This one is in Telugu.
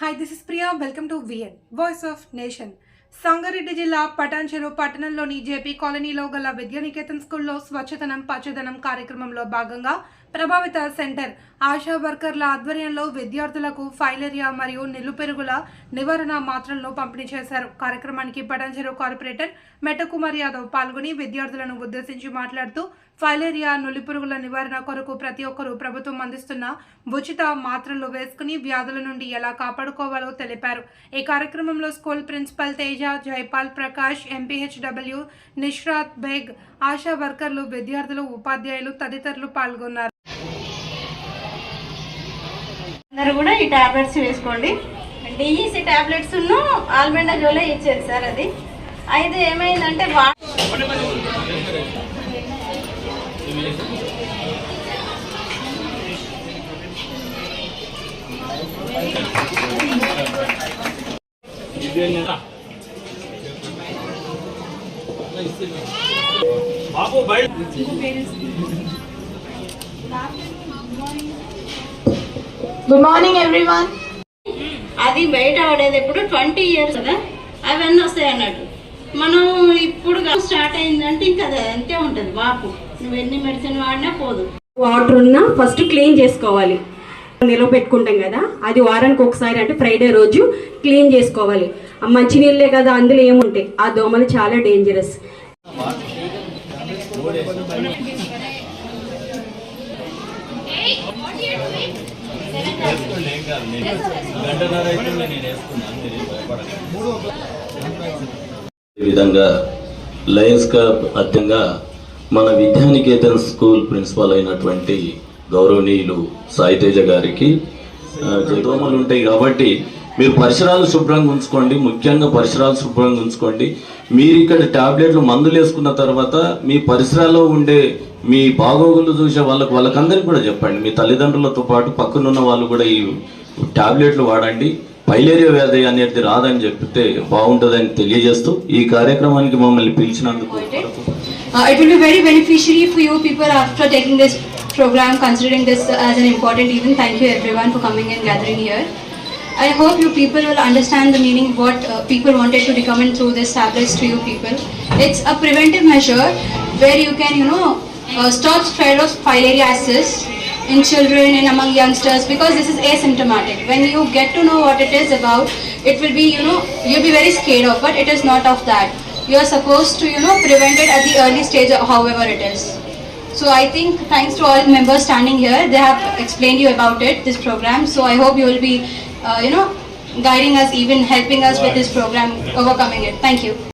Hi, this is Priya. Welcome to VN, Voice of Nation. Sangareddy జిల్లా పటాన్చెరు పట్టణంలోని జేపీ కాలనీలో గల విద్యానికేతన్ స్కూల్లో స్వచ్ఛతనం పచ్చదనం కార్యక్రమంలో భాగంగా ప్రభావిత సెంటర్ ఆశా వర్కర్ల ఆధ్వర్యంలో విద్యార్థులకు ఫైలేరియా మరియు నిలుపెరుగుల నివారణ మాత్రలను పంపిణీ చేశారు. కార్యక్రమానికి పటాన్చెరు కార్పొరేటర్ మెట్టకుమార్ యాదవ్ పాల్గొని విద్యార్థులను ఉద్దేశించి మాట్లాడుతూ ఫైలేరియా నులిపురుగుల నివారణ కొరకు ప్రతి ఒక్కరూ ప్రభుత్వం అందిస్తున్న ఉచిత మాత్రలు వేసుకుని వ్యాధుల నుండి ఎలా కాపాడుకోవాలో తెలిపారు. ఈ కార్యక్రమంలో school principal Tej Jaipal Prakash MPHW Nishrath Baig ASHA వర్కర్లు విద్యార్థులు ఉపాధ్యాయులు తదితరులు పాల్గొన్నారు. అందరు కూడా ఈ టాబ్లెట్స్ వేసుకోండి. డిఈసి టాబ్లెట్స్ ఆల్బెండజోలే ఇచ్చారు సార్ అది. అయితే ఏమైందంటే వా బాబు బయట Good morning, everyone. అది బయట పడేది ఎప్పుడు ట్వంటీ ఇయర్స్ కదా? అవన్నీ వస్తాయి అన్నట్టు. మనం ఇప్పుడు స్టార్ట్ అయిందంటే ఇంకా అది అంతే ఉంటుంది వాపు నువ్వు ఎన్ని మెడిసిన్ వాడినా పోదు. వాటర్ ఉన్నా ఫస్ట్ క్లీన్ చేసుకోవాలి. నిలవ పెట్టుకుంటాం కదా అది వారానికి ఒకసారి అంటే ఫ్రైడే రోజు క్లీన్ చేసుకోవాలి. మంచి మంచినీళ్ళే కదా అందులో ఏముంటాయి? ఆ దోమలు చాలా డేంజరస్ ఈ విధంగా లయన్స్ క్లబ్ అధ్యంగా మన విద్యానికేతన్ స్కూల్ ప్రిన్సిపాల్ అయినటువంటి గౌరవనీయులు సాయితేజ గారికి. దోమలు ఉంటాయి కాబట్టి మీరు పరిసరాలు శుభ్రంగా ఉంచుకోండి. ముఖ్యంగా పరిసరాలు శుభ్రంగా ఉంచుకోండి. మీరు ఇక్కడ ట్యాబ్లెట్లు మందులు వేసుకున్న తర్వాత మీ పరిసరాల్లో ఉండే మీ బాగోగులు చూసే వాళ్ళకి వాళ్ళకందరికీ కూడా చెప్పండి. మీ తల్లిదండ్రులతో పాటు పక్కనున్న వాళ్ళు కూడా ఈ ట్యాబ్లెట్లు వాడండి. పైలేరియా వ్యాధి అనేది రాదని చెప్తే బాగుంటుందని తెలియజేస్తూ ఈ కార్యక్రమానికి మమ్మల్ని పిలిచినందుకు Uh, it will be very beneficiary for you people after taking this program, considering this as an important event. Thank you everyone for coming and gathering here. I hope you people will understand the meaning what uh, people wanted to recommend through this tablets to you people. It's a preventive measure where you can, you know, uh, stop spread of filariasis in children and among youngsters because this is asymptomatic. When you get to know what it is about, it will be, you know, you'll be very scared of, but it is not of that. You are supposed to, you know, prevent it at the early stage, however it is. So I think thanks to all members standing here, they have explained you about it, this program. So I hope you will be, uh, you know, guiding us, even helping us with this program, overcoming it. Thank you.